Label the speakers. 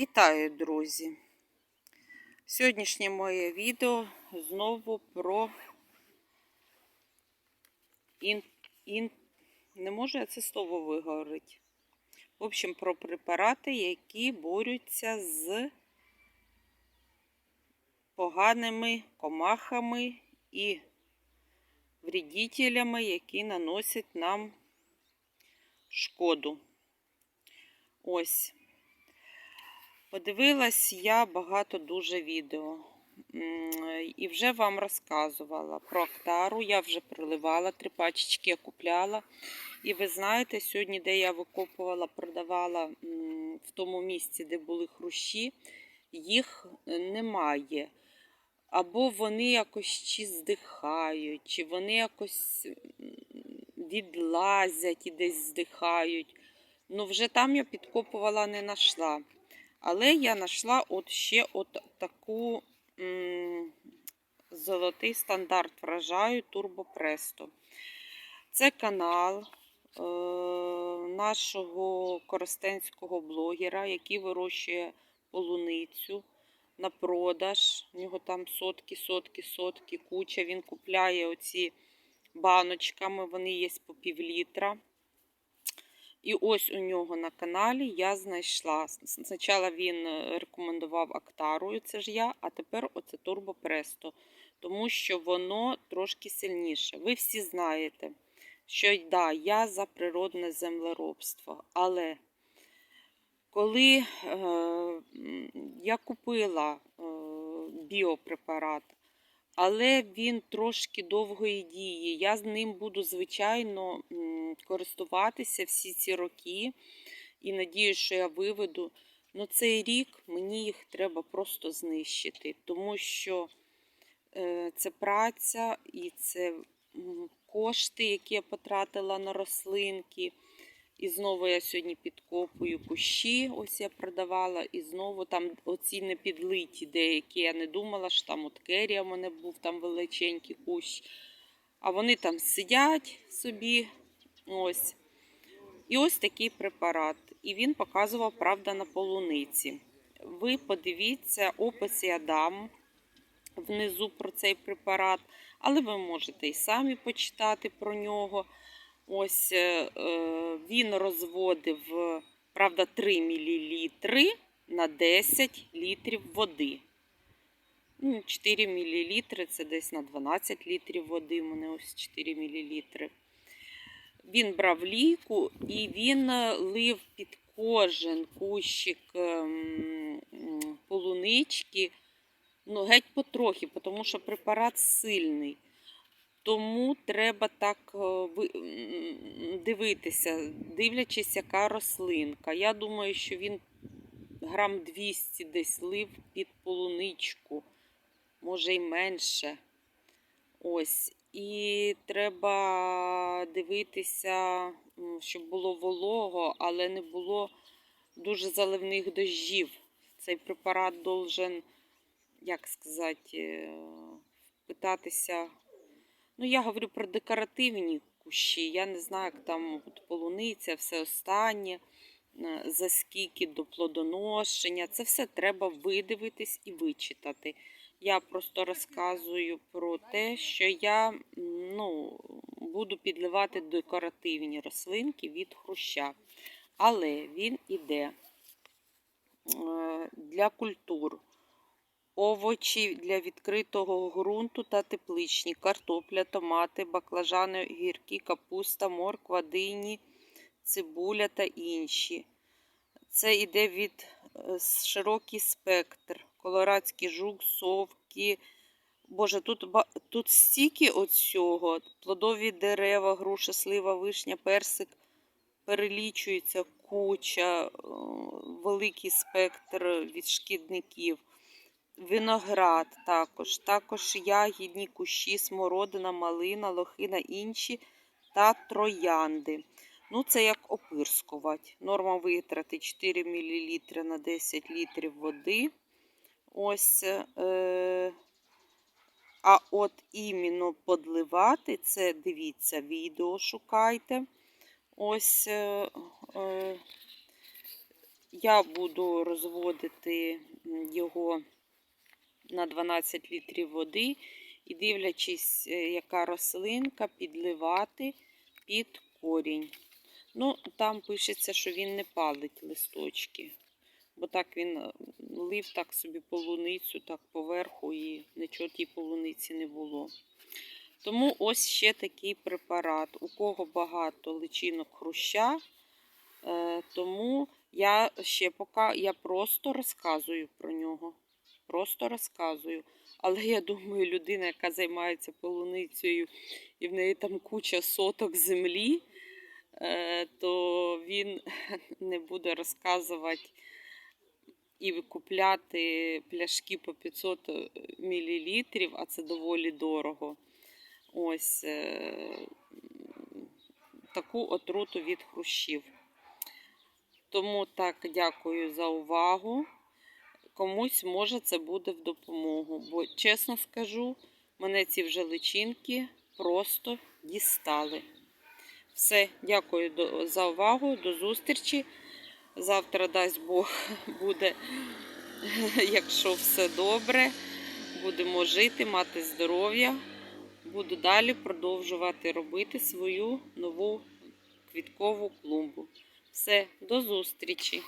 Speaker 1: Вітаю, друзі! Сьогоднішнє моє відео знову про ін... Ін... не можу я це слово виговорити. В общем, про препарати, які борються з поганими комахами і вредителями, які наносять нам шкоду. Ось. Подивилась я багато дуже відео. І вже вам розказувала про актару. Я вже проливала, три пачечки я купляла. І ви знаєте, сьогодні, де я викопувала, продавала в тому місці, де були хрущі, їх немає. Або вони якось чи здихають, чи вони якось відлазять і десь здихають. Ну, вже там я підкопувала, не знайшла. Але я знайшла от ще от таку м золотий стандарт врожаю Турбопресто. Це канал е нашого коростенського блогера, який вирощує полуницю на продаж. У нього там сотки, сотки, сотки, куча. Він купляє оці баночками, вони є по пів літра. І ось у нього на каналі я знайшла. Спочатку він е, рекомендував Актарою, це ж я, а тепер оце Турбо Престо, тому що воно трошки сильніше. Ви всі знаєте, що да, я за природне землеробство. Але коли е, я купила е, біопрепарат, але він трошки довгої дії. Я з ним буду, звичайно, користуватися всі ці роки і надію, що я виведу. Ну, цей рік мені їх треба просто знищити, тому що е, це праця і це кошти, які я потратила на рослинки. І знову я сьогодні підкопую кущі, ось я продавала, і знову там оці непідлиті деякі. Я не думала, що там от керія в мене був там величенький кущ. А вони там сидять собі. ось. І ось такий препарат. І він показував, правда, на полуниці. Ви подивіться, опис я дам внизу про цей препарат, але ви можете і самі почитати про нього. Ось е, е, він розводив, правда, 3 мл на 10 літрів води. 4 ну, мл це десь на 12 літрів води. У мене ось 4 мл. Він брав ліку і він е, лив під кожен кущик ем, полунички, ну, геть потрохи, тому що препарат сильний. Тому треба так е, дивитися, дивлячись, яка рослинка. Я думаю, що він грам 200 десь лив під полуничку, може й менше. Ось. І треба дивитися, щоб було волого, але не було дуже заливних дощів. Цей препарат должен, як сказати, е, питатися. Ну, я говорю про декоративні кущі. Я не знаю, як там от полуниця, все останнє, е, за скільки до плодоношення. Це все треба видивитись і вичитати. Я просто розказую про те, що я ну, буду підливати декоративні рослинки від хруща. Але він іде е, для культур овочі для відкритого ґрунту та тепличні, картопля, томати, баклажани, гірки, капуста, морква, дині, цибуля та інші. Це йде від е, широкий спектр, колорадський жук, совки. Боже, тут тут стільки оцього, плодові дерева, груша, слива, вишня, персик, перелічується куча, е, великий спектр від шкідників. Виноград також, також ягідні кущі, смородина, малина, лохина, інші та троянди. Ну, це як опирскувати. Норма витрати 4 мл на 10 літрів води. Ось, е, А от іменно подливати, це дивіться, відео шукайте. Ось. Е, е, Я буду розводити його на 12 літрів води і, дивлячись, е, яка рослинка, підливати під корінь. Ну, там пишеться, що він не палить листочки. Бо так він е, лив так собі полуницю, так поверху, і нічого тій полуниці не було. Тому ось ще такий препарат. У кого багато личинок хруща, е, тому я ще поки я просто розказую про нього. Просто розказую. Але я думаю, людина, яка займається полуницею, і в неї там куча соток землі, е, то він не буде розказувати і купляти пляшки по 500 мл, а це доволі дорого. Ось е, таку отруту від хрущів. Тому так, дякую за увагу. Комусь може це буде в допомогу. Бо, чесно скажу, мене ці вже личинки просто дістали. Все, дякую за увагу. До зустрічі. Завтра, дасть Бог, буде, якщо все добре, будемо жити, мати здоров'я. Буду далі продовжувати робити свою нову квіткову клумбу. Все, до зустрічі!